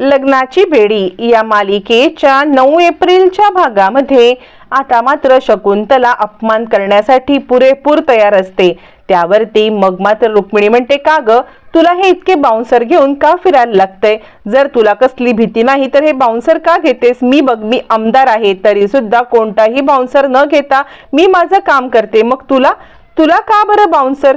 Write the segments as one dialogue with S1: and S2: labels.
S1: लग्नाची बेडी या मालिकेच्या नऊ एप्रिलच्या भागामध्ये आता मात्र शकुंतला अपमान करण्यासाठी पुरेपूर तयार असते. त्यावरती मग मात्र रुक्मिणी म्हणते का ग? तुला हे इतके बाउन्सर घेऊन का फिरायला लागतंय? जर तुला कसली भीती नाही तर हे बाउन्सर का घेतेस? मी बघ मी आमदार आहे तरी सुद्धा कोणताही बाउन्सर न घेता मी माझं काम करते. मग तुला? तुला का बरं बाउन्सर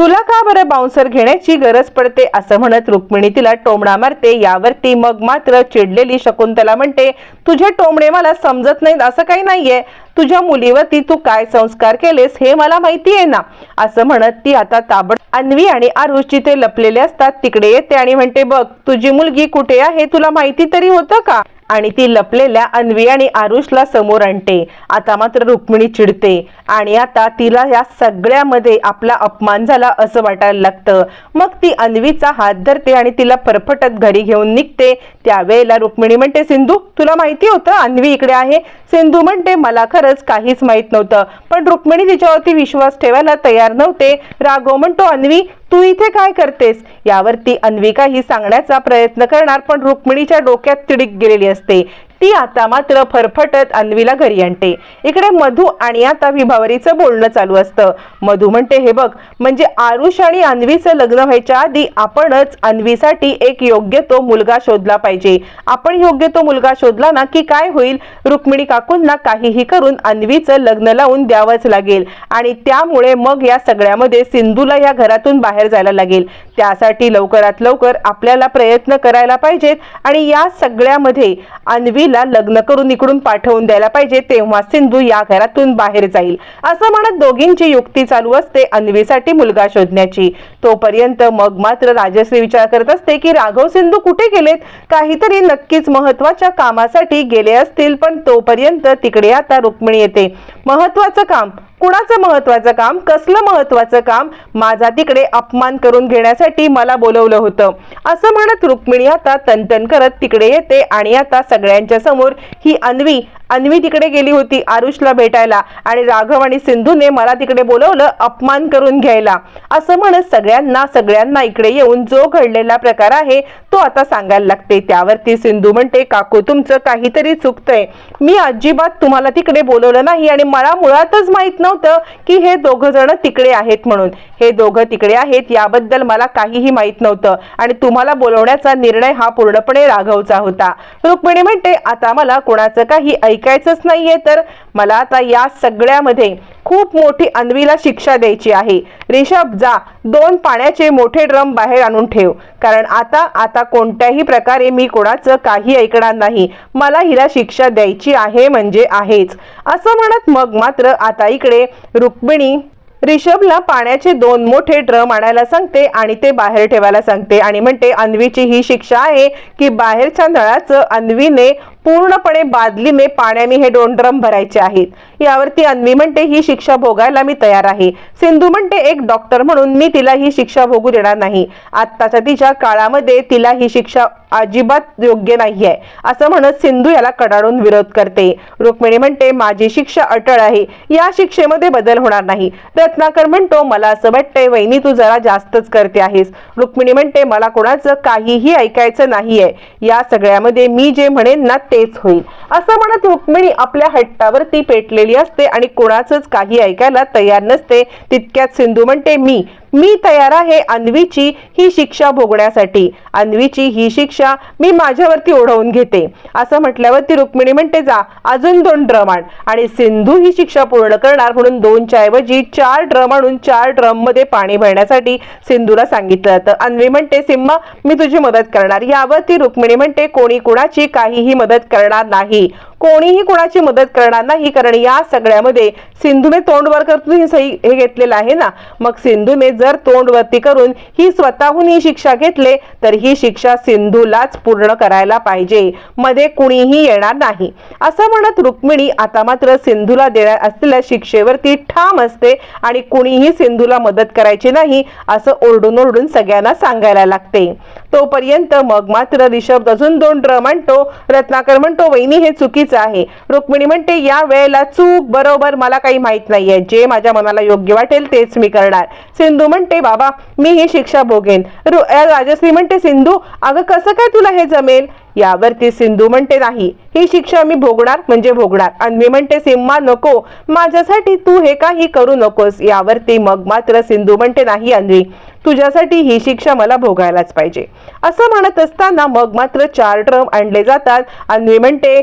S1: तुला का बरं बाउन्सर घेण्याची गरज पडते? असं म्हणत रुक्मिणी तिला टोमणा मारते. यावरती मग मात्र चिडलेली शकुंतला म्हणते तुझे टोमणे मला समजत नाहीत असं काही नाहीये. तुझ्या मुलीवरती तू काय संस्कार केलेस हे मला माहिती आहे ना? असं म्हणत ती आता ताबड अन्वी आणि आरुष जिथे लपलेले असतात तिकडे येते आणि म्हणते बघ तुझी मुलगी कुठे आहे? तुला माहिती तरी होतं का? आणि ती लपलेल्या अन्वी आणि आरुषला समोर आणते. आता मात्र रुक्मिणी चिडते आणि आता तिला या सगळ्यामध्ये आपला अपमान झाला असं वाटायला लागतं. मग ती अन्वीचा हात धरते आणि तिला परफटत घरी घेऊन निघते. त्यावेळेला रुक्मिणी म्हणते सिंधू तुला माहिती होतं अन्वी इकडे आहे? सिंधू म्हणते मला खरंच काहीच माहीत नव्हतं. पण रुक्मिणी तिच्यावरती विश्वास ठेवायला तयार नव्हते. राघव म्हणतो अन्वी तू इथे काय करतेस? यावरती अन्विका ही सांगण्याचा प्रयत्न करणार पण रुक्मिणीच्या डोक्यात तिडीक गेलेली असते. ती आता मात्र फरफटत अन्वीला घरी आणते. इकडे मधू आणि आता विभावरीचं बोलणं चालू असतं. मधू म्हणते हे बघ म्हणजे आरुष आणि अन्वीचं लग्न व्हायच्या आधी आपणच अन्वीसाठी एक योग्य तो मुलगा शोधला पाहिजे. आपण योग्य तो मुलगा शोधला ना की काय होईल? रुक्मिणी काकूंना काहीही करून अन्वीचं लग्न लावून द्यावंच लागेल आणि त्यामुळे मग या सगळ्यामध्ये सिंधूला या घरातून बाहेर जायला लागेल. त्यासाठी लवकरात लवकर आपल्याला प्रयत्न करायला पाहिजेत आणि या सगळ्यामध्ये अन्वीला लग्न करून इकडून पाठवून द्यायला पाहिजे तेव्हा सिंधू या घरातून बाहेर जाईल. असं म्हणत दोघींची युक्ती चालू असते अन्वीसाठी मुलगा शोधण्याची. तोपर्यंत मग मात्र राजश्री विचार करत असते की राघव सिंधू कुठे गेलेत? काहीतरी नक्कीच महत्त्वाच्या कामासाठी गेले असतील पण तोपर्यंत तिकडे आता रुक्मिणी येते. महत्वाचं काम कुणाचं महत्वाचं काम कसलं महत्वाचं काम माझा तिकडे अपमान करून घेण्यासाठी मला बोलवलं होतं. असं म्हणत रुक्मिणी आता तनतन करत तिकडे येते आणि आता सगळ्यांच्या समोर ही अन्वी अन्वी तिकडे गेली होती आरुषला भेटायला आणि राघव आणि सिंधूने मला तिकडे बोलवलं अपमान करून घ्यायला. असं म्हणत सगळ्यांना सगळ्यांना इकडे येऊन जो घडलेला प्रकार आहे तो आता सांगायला लागते. त्यावरती सिंधू म्हणते काकू तुमचं काहीतरी चुकतंय. मी अजिबात तुम्हाला तिकडे बोलवलं नाही आणि मला मुळातच माहीत नव्हतं की हे दोघं जण तिकडे आहेत म्हणून. हे दोघं तिकडे आहेत याबद्दल मला काहीही माहीत नव्हतं आणि तुम्हाला बोलवण्याचा निर्णय हा पूर्णपणे राघवचा होता. रुक्मिणी म्हणते आता मला कोणाचं काही ऐकायचंच नाहीये तर मला आता या सगळ्यामध्ये खूप मोठी अन्वीला शिक्षा द्यायची आहे. रिषभ जा. दोन पाण्याचे मोठे ड्रम बाहेर आणून ठेव. कारण आता आता कोणत्याही प्रकारे मी कोणाचं काही ऐकणार नाही. मला हिला शिक्षा द्यायची आहे म्हणजे आहेच. असं म्हणत मग मात्र आता इकडे रुक्मिणी रिषभला पाण्याचे दोन मोठे ड्रम आणायला सांगते आणि ते बाहेर ठेवायला सांगते आणि म्हणते अन्वीची ही शिक्षा आहे की बाहेरच्या नळाचं अन्वीने पूर्णपणे बादलीने पाण्याने हे दोन ड्रम भरायचे आहेत. यावरती अन्वी म्हणते ही शिक्षा भोगायला मी तयार आहे. सिंधू म्हणते एक डॉक्टर म्हणून मी तिला ही शिक्षा भोगू देणार नाही. आत्ताच्या तिच्या काळामध्ये तिला ही शिक्षा अजिबात योग्य नाही आहे. असं म्हणत सिंधू याला कडाडून विरोध करते. रुक्मिणी म्हणते माझी शिक्षा अटळ आहे. या शिक्षेमध्ये बदल होणार नाही. रत्नाकर म्हणतो मला असं वाटतंय वहिनी तू जरा जास्तच करते आहेस. रुक्मिणी म्हणते मला कोणाचं काहीही ऐकायचं नाहीये. या सगळ्यामध्ये मी जे म्हणेन ना तेच होईल. असं म्हणत रुक्मिणी आपल्या हट्टावरती पेटलेली असते आणि कोणाचंच काही ऐकायला तयार नसते. तितक्यात सिंधू म्हणते मी मी तयार आहे अन्वीची ही शिक्षा भोगण्यासाठी. अन्वीची ही शिक्षा मी माझ्यावरती ओढवून घेते. असं म्हटल्यावरती रुक्मिणी म्हणते जा अजून दोन ड्रम आण. आणि सिंधू ही शिक्षा पूर्ण करणार म्हणून दोनच्या ऐवजी चार ड्रम आणून चार ड्रममध्ये पाणी भरण्यासाठी सिंधूला सांगितलं जातं. अन्वी म्हणते सिम्मा मी तुझी मदत करणार. यावरती रुक्मिणी म्हणते कोणी कुणाची काहीही मदत करणार नाही. कोणीही कोणाची मदत करणार नाही कारण या सगळ्यामध्ये सिंधूने तोंड वर करून हे सही हे घेतलेलं आहे ना? मग सिंधूने जर तोंड वरती करून ही स्वतःहून ही शिक्षा घेतले तर ही शिक्षा सिंधूलाच पूर्ण करायला पाहिजे. मध्ये कुणीही येणार नाही. असं म्हणत रुक्मिणी आता मात्र सिंधूला देण्यात असलेल्या शिक्षेवरती ठाम असते आणि कुणीही सिंधूला मदत करायची नाही असं ओरडून ओरडून सगळ्यांना सांगायला लागते. तोपर्यंत मग मात्र रिषभ अजून दोन ड्रम म्हणतो रत्नाकर म्हणतो वहिनी हे चुकीचं आहे. रुक्मिणी म्हणते या वेळेला चूक बरोबर मला काही माहीत नाहीये. जे माझ्या मनाला योग्य वाटेल तेच मी करणार. सिंधू म्हणते बाबा मी ही शिक्षा भोगेन. राजश्री म्हणते सिंधू अगं कसं काय तुला हे जमेल? यावरती सिंधू म्हणते नाही ही शिक्षा मी भोगणार म्हणजे भोगणार. अन्वी म्हणते सिम्मा नको. माझ्यासाठी तू हे काही करू नकोस. यावरती मग मात्र सिंधू म्हणते नाही अन्वी तुझ्यासाठी ही शिक्षा मला भोगायलाच पाहिजे. असं म्हणत असताना मग मात्र चार ड्रम आणले जातात. अन्वी म्हणते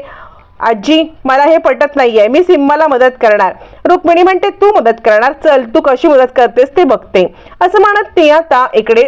S1: आजी मला हे पटत नाहीये. मी सिम्माला मदत करणार. रुक्मिणी म्हणते तू मदत करणार? चल तू कशी मदत करतेस ते बघते. असं म्हणत ती आता इकडे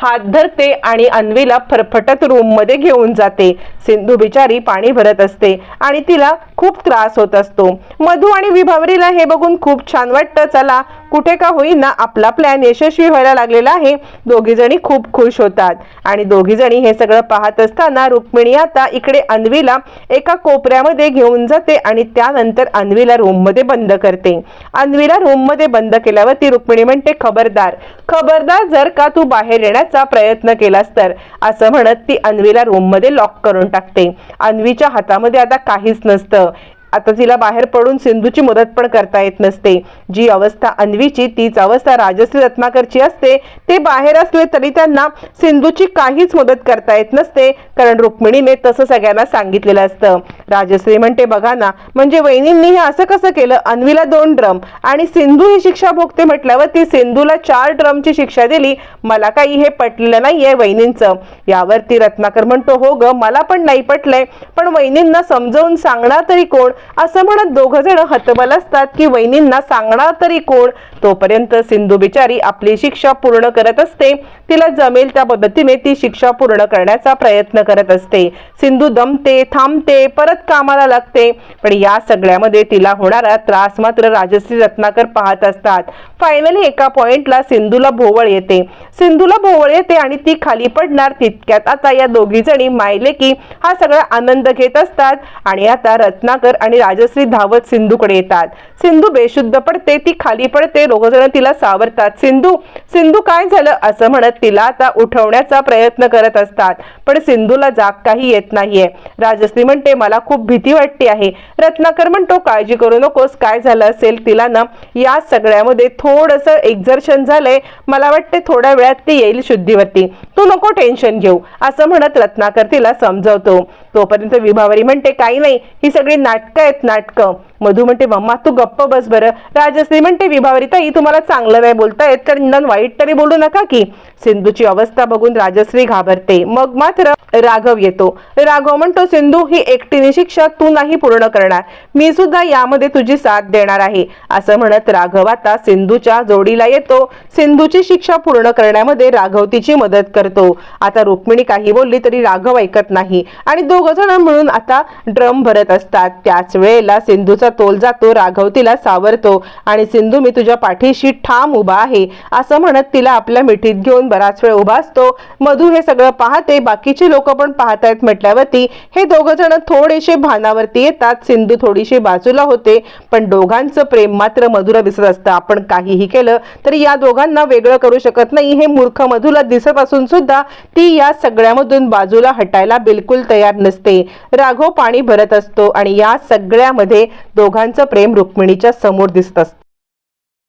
S1: हात धरते आणि अन्वीला फरफटत रूममध्ये घेऊन जाते. सिंधू बिचारी पाणी भरत असते आणि तिला खूप त्रास होत असतो. मधू आणि विभावरीला हे बघून खूप छान वाटतं चला कुठे का होईना आपला प्लॅन यशस्वी व्हायला लागलेला आहे. दोघीजणी खूप खुश होतात. आणि दोघीजणी हे सगळं पाहत असताना रुक्मिणी आता इकडे अन्वीला एका कोपऱ्यामध्ये घेऊन जाते आणि त्यानंतर अन्वीला रूममध्ये बंद करते. अन्वीला रूममध्ये बंद केल्यावर ती रुक्मिणी म्हणते खबरदार खबरदार जर का तू बाहेर येण्याचा प्रयत्न केलास तर? असं म्हणत ती अन्वीला रूममध्ये लॉक करून टाकते. अन्वीच्या हातामध्ये आता काहीच नसतं. आता तिला बाहेर पडून सिंधूची मदत पण करता येत नसते. जी अवस्था अन्वीची तीच अवस्था राजश्री रत्नाकरची असते. ते बाहेर असले तरी त्यांना सिंधूची काहीच मदत करता येत नसते कारण रुक्मिणीने तसं सगळ्यांना सांगितलेलं असतं. राजश्री म्हणते बघा ना म्हणजे वहिनींनी हे असं कसं केलं? अन्वीला दोन ड्रम आणि सिंधू ही शिक्षा भोगते म्हटल्यावर ती सिंधूला चार ड्रमची शिक्षा दिली. मला काही हे पटलेलं नाहीये वहिनींचं. यावरती रत्नाकर म्हणतो हो ग मला पण नाही पटलंय. पण वहिनींना समजावून सांगणार तरी कोण? असं म्हणत दोघं जण हतबल असतात की वहिनींना सांगणार तरी कोण? तोपर्यंत सिंधू बिचारी आपली शिक्षा पूर्ण करत असते. तिला जमेल त्या पद्धतीने ती शिक्षा पूर्ण करण्याचा प्रयत्न करत असते. सिंधू दमते थांबते परत कामाला लागते. पण या सगळ्यामध्ये तिला होणारा त्रास मात्र राजश्री रत्नाकर पाहत असतात. फायनली एका पॉइंटला सिंधूला भोवळ येते. सिंधूला भोवळ येते आणि ती खाली पडणार तितक्यात आता या दोघी जणी मायले की हा सगळा आनंद घेत असतात. आणि आता रत्नाकर आणि राजश्री धावत सिंधूकडे येतात. सिंधू बेशुद्ध पडते ती खाली पडते जण तिला सावरतात. सिंधू सिंधू काय झालं असं म्हणत तिला आता उठवण्याचा प्रयत्न करत असतात. पण सिंधूला जाग काही येत नाहीये. राजश्री म्हणते मला खूप भीती वाटते आहे. रत्नाकर म्हणतो काळजी करू नकोस काय झालं असेल तिला ना या सगळ्यामध्ये थोडस एक्झर्शन झालंय. मला वाटते थोड्या वेळात ती येईल शुद्धीवरती. तू नको टेन्शन घेऊ असं म्हणत रत्नाकर तिला समजवतो. तोपर्यंत विभावरी म्हणते काही नाही ही सगळी नाटकं आहेत नाटकं मधू म्हणते मम्मा तू गप्प बस बरं. राजश्री म्हणते विभावरी ताई तुम्हाला चांगलं नाही बोलता येत तर निदान वाईट तरी बोलू नका की. सिंधूची अवस्था बघून राजश्री घाबरते. मग मात्र राघव येतो. राघव म्हणतो सिंधू ही एकटीने शिक्षा तू नाही पूर्ण करणार. मी सुद्धा यामध्ये तुझी साथ देणार आहे. असं म्हणत राघव आता सिंधूच्या जोडीला येतो. सिंधूची शिक्षा पूर्ण करण्यामध्ये राघव तिची मदत करतो. आता रुक्मिणी काही बोलली तरी राघव ऐकत नाही. आणि दोघ जण मिळून आता ड्रम भरत असतात. त्याच वेळेला सिंधूचा तोल जातो राघव तिला सावरतो आणि सिंधू मी तुझ्या पाठीशी ठाम उभा आहे असं म्हणत तिला आपल्या मिठीत घेऊन बराच वेळ उभा असतो. मधू हे सगळं पाहते बाकीचे लोक पण पाहतायत म्हटल्यावरती हे दोघ जण थोडेसे भानावरती येतात सिंधू थोडीशी बाजूला होते पण दोघांचं प्रेम मात्र मधुरा दिसत असतं. आपण काहीही केलं तरी या दोघांना वेगळं करू शकत नाही हे मूर्ख मधुला दिसत असून सुद्धा ती या सगळ्यामधून बाजूला हटायला बिलकुल तयार नसते. राघव पाणी भरत असतो आणि या सगळ्यामध्ये दोघांचं प्रेम रुक्मिणीच्या समोर दिसत असतं.